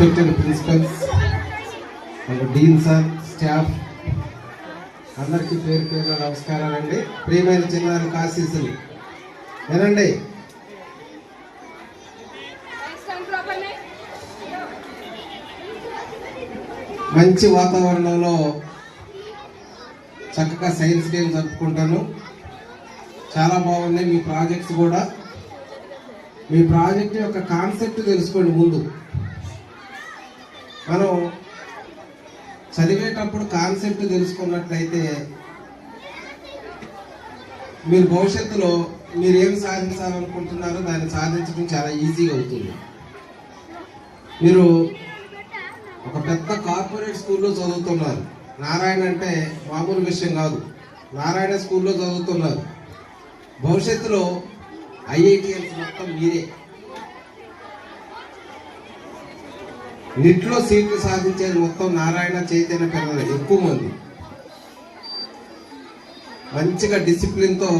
Respected principals dean sir staff అందరికీ పేరు పేరు నమస్కారాలండి ప్రియమైన చిన్నారి ఆశీస్సులు. ఏనండి మంచి వాతావరణంలో చక్కగా సైన్స్ డే జరుపుకుంటాను. చాలా బాగున్నాయి మీ ప్రాజెక్ట్స్ కూడా. మీ ప్రాజెక్ట్ యొక్క కాన్సెప్ట్ తెలుసుకోండి ముందు. మనం చదివేటప్పుడు కాన్సెప్ట్ తెలుసుకున్నట్లయితే మీరు భవిష్యత్తులో మీరు ఏం సాధించాలనుకుంటున్నారో దాన్ని సాధించడం చాలా ఈజీగా అవుతుంది. మీరు ఒక పెద్ద కార్పొరేట్ స్కూల్లో చదువుతున్నారు. నారాయణ అంటే మామూలు విషయం కాదు. నారాయణ స్కూల్లో చదువుతున్నారు. భవిష్యత్తులో ఐఐటిఎల్స్ మొత్తం మీరే. నిట్లో సీట్లు సాధించేది మొత్తం నారాయణ చైతన్య పిల్లలు ఎక్కువ మంది. మంచిగా డిసిప్లిన్తో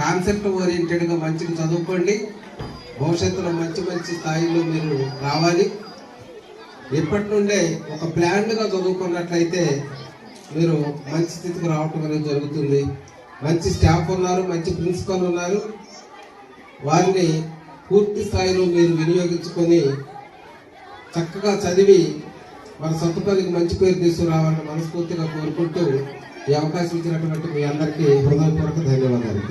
కాన్సెప్ట్ ఓరియంటెడ్గా మంచిగా చదువుకోండి. భవిష్యత్తులో మంచి మంచి స్థాయిలో మీరు రావాలి. ఇప్పటి నుండే ఒక ప్లాన్గా చదువుకున్నట్లయితే మీరు మంచి స్థితికి రావటం అనేది జరుగుతుంది. మంచి స్టాఫ్ ఉన్నారు మంచి ప్రిన్సిపల్ ఉన్నారు. వారిని పూర్తి స్థాయిలో మీరు వినియోగించుకొని చక్కగా చదివి మన సొంతపల్లికి మంచి పేరు తీసుకురావాలని మనస్ఫూర్తిగా కోరుకుంటూ ఈ అవకాశం ఇచ్చినటువంటి మీ అందరికీ హృదయపూర్వక ధన్యవాదాలు.